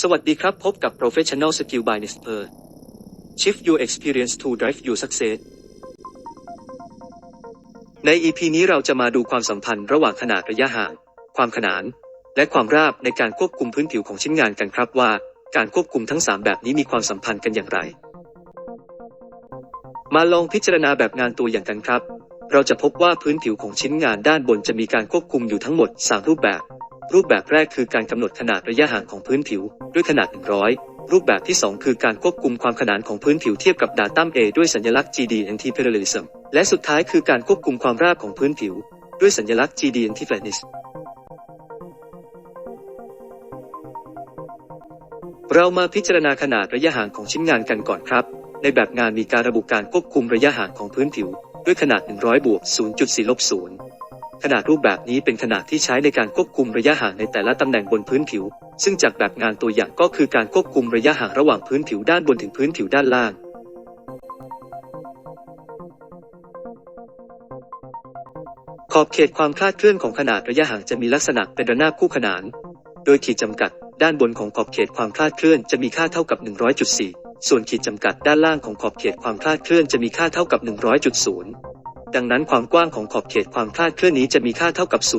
สวัสดีครับพบกับ Professional Skill by Nesper Shift your experience to drive your success ใน EP นี้เราจะมาดูความสัมพันธ์ระหว่างขนาดระยะห่าง ความขนาน และความราบในการควบคุมพื้นผิวของชิ้นงานกันครับว่า การควบคุมทั้ง 3 แบบนี้มีความสัมพันธ์กันอย่างไร มาลองพิจารณาแบบงานตัวอย่างกันครับ เราจะพบว่าพื้นผิวของชิ้นงานด้านบนจะมีการควบคุมอยู่ทั้งหมด 3 รูปแบบ รูปแบบแรกคือการกำหนดขนาดระยะห่างของพื้นผิว ด้วยขนาด 100 รูปแบบที่ 2 คือการควบคุมความขนานของพื้นผิวเทียบกับ Datum A ด้วยสัญลักษณ์ Gd anti-parallelism และสุดท้ายคือการควบคุมความราบของพื้นผิว ด้วยสัญลักษณ์ Gd anti-flatness เรามาพิจารณาขนาดระยะห่างของชิ้นงานกันก่อนครับ ในแบบงานมีการระบุการควบคุมระยะห่างของพื้นผิว ด้วยขนาด 100บวก0.4ลบ0 ขนาดรูปแบบนี้เป็นขนาดที่ใช้ในการควบคุมระยะห่างในแต่ละตำแหน่งบนพื้นผิว ซึ่งจากแบบงานตัวอย่างก็คือการควบคุมระยะห่างระหว่างพื้นผิวด้านบนถึงพื้นผิวด้านล่าง ขอบเขตความคลาดเคลื่อนของขนาดระยะห่างจะมีลักษณะเป็นระนาบคู่ขนาน โดยขีดจำกัด ด้านบนของขอบเขตความคลาดเคลื่อนจะมีค่าเท่ากับ 100.4 ส่วนขีดจำกัดด้านล่างของขอบเขตความคลาดเคลื่อนจะมีค่าเท่ากับ 100.0 ดังนั้นความกว้างของขอบเขตความคลาดเคลื่อนนี้จะมีค่าเท่ากับ 0.4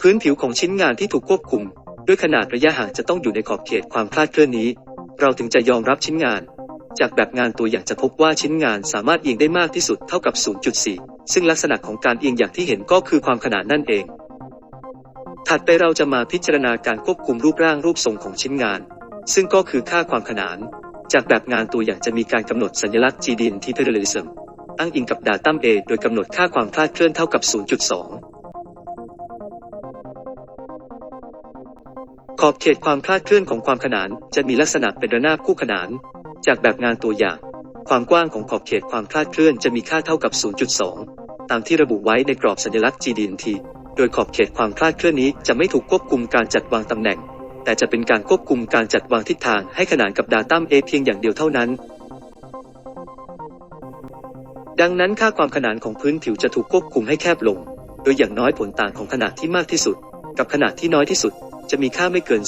พื้นผิวของชิ้นงานที่ถูกควบคุม ด้วยขนาดระยะห่างจะต้องอยู่ในขอบเขตความคลาดเคลื่อนนี้ เราถึงจะยอมรับชิ้นงาน จากแบบงานตัวอย่างจะพบว่าชิ้นงานสามารถเอียงได้มากที่สุดเท่ากับ 0.4 ซึ่งลักษณะของการเอียงอย่างที่เห็นก็คือความขนานนั่นเอง ถัดไปเราจะมาพิจารณาการควบคุมรูปร่างรูปทรงของชิ้นงาน ซึ่งก็คือค่าความขนาน จากแบบงานตัวอย่างจะมีการกำหนดสัญลักษณ์ GDN ที่ parallelism อ้างอิงกับ Datum A โดยกำหนดค่าความคลาดเคลื่อนเท่ากับ 0.2 ขอบเขตความคลาดเคลื่อนของความขนานจะมีลักษณะเป็นระนาบคู่ขนาน จากแบบงานตัวอย่าง ความกว้างของขอบเขตความคลาดเคลื่อนจะมีค่าเท่ากับ 0.2 ตามที่ระบุไว้ในกรอบสัญลักษณ์ GDNT โดยขอบเขตความคลาดเคลื่อนนี้จะไม่ถูกควบคุมการจัดวางตำแหน่ง แต่จะเป็นการควบคุมการจัดวางทิศทางให้ขนานกับ Datum A เพียงอย่างเดียวเท่านั้น ดังนั้นค่าความขนานของพื้นผิวจะถูกควบคุมให้แคบลง โดยอย่างน้อยผลต่างของขนาดที่มากที่สุด กับขนาดที่น้อยที่สุด จะมีค่าไม่เกิน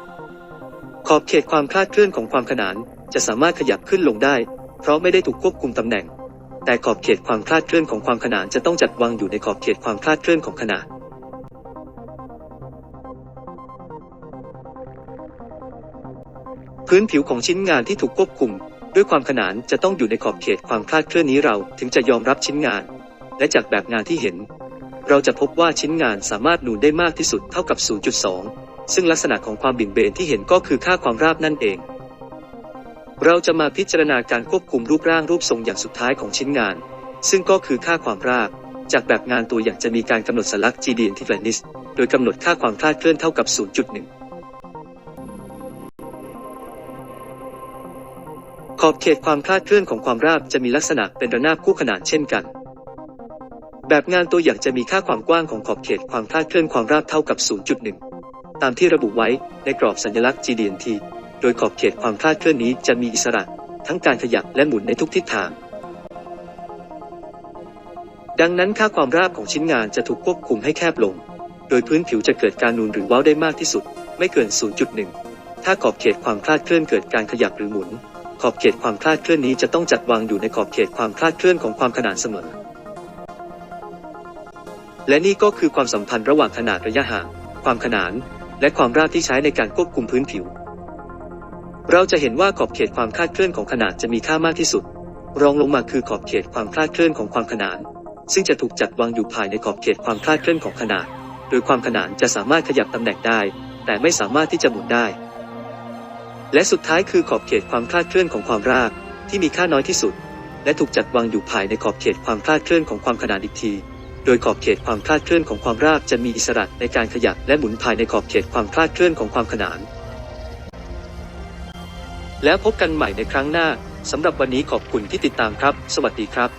0.2 ขอบเขตความคลาดเคลื่อนของความขนานจะสามารถขยับขึ้นลงได้ เพราะไม่ได้ถูกควบคุมตำแหน่ง แต่ขอบเขตความคลาดเคลื่อนของความขนานจะต้องจัดวางอยู่ในขอบเขตความคลาดเคลื่อนของขนาด พื้นผิวของชิ้นงานที่ถูกควบคุม ด้วยความขนานจะต้องอยู่ในขอบเขตความคลาดเคลื่อนนี้เราถึงจะยอมรับชิ้นงาน และจากแบบงานที่เห็น เราจะพบว่าชิ้นงานสามารถนูนได้มากที่สุดเท่ากับ 0.2 ซึ่งลักษณะของความบิ่งเบนที่เห็นก็คือค่าความราบนั่นเอง เราจะมาพิจารณาการควบคุมรูปร่างรูปทรงอย่างสุดท้ายของชิ้นงาน ซึ่งก็คือค่าความราบ จากแบบงานตัวอย่างจะมีการกำหนดสลัก GDN ที่ flatness โดยกำหนดค่าความคลาดเคลื่อนเท่ากับ 0.1 อบเขตความคลาดเคลื่อนของความราบจะมีลักษณะเป็นระนาบคู่ขนานเช่นกัน แบบงานตัวอย่างจะมีค่าความกว้างของขอบเขตความคลาดเคลื่อนความราบเท่ากับ 0.1 ตามที่ระบุไว้ในกรอบสัญลักษณ์ GDNT โดยขอบเขตความคลาดเคลื่อนนี้จะมีอิสระ ทั้งการขยับและหมุนในทุกทิศทาง ดังนั้นค่าความราบของชิ้นงานจะถูกควบคุมให้แคบลง โดยพื้นผิวจะเกิดการนูนหรือเว้าได้มากที่สุด ไม่เกิน 0.1 ถ้าขอบเขตความคลาดเคลื่อนเกิดการขยับหรือหมุน ขอบเขตความคลาดเคลื่อนนี้จะต้องจัดวางอยู่ในขอบเขตความคลาดเคลื่อนของความขนานเสมอ และนี่ก็คือความสัมพันธ์ระหว่างขนาดระยะห่าง ความขนาน และความราบที่ใช้ในการควบคุมพื้นผิว เราจะเห็นว่าขอบเขตความคลาดเคลื่อนของขนาดจะมีค่ามากที่สุด รองลงมาคือขอบเขตความคลาดเคลื่อนของความขนาน ซึ่งจะถูกจัดวางอยู่ภายในขอบเขตความคลาดเคลื่อนของขนาด โดยความขนานจะสามารถขยับตำแหน่งได้ แต่ไม่สามารถที่จะหมุนได้ และสุดท้ายคือขอบเขตความคลาดเคลื่อนของความราบที่มีค่าน้อยที่สุด และถูกจัดวางอยู่ภายในขอบเขตความคลาดเคลื่อนของความขนานอีกที โดยขอบเขตความคลาดเคลื่อนของความราบจะมีอิสระในการขยับและหมุนภายในขอบเขตความคลาดเคลื่อนของความขนาน แล้วพบกันใหม่ในครั้งหน้าสำหรับวันนี้ขอบคุณที่ติดตามครับ สวัสดีครับ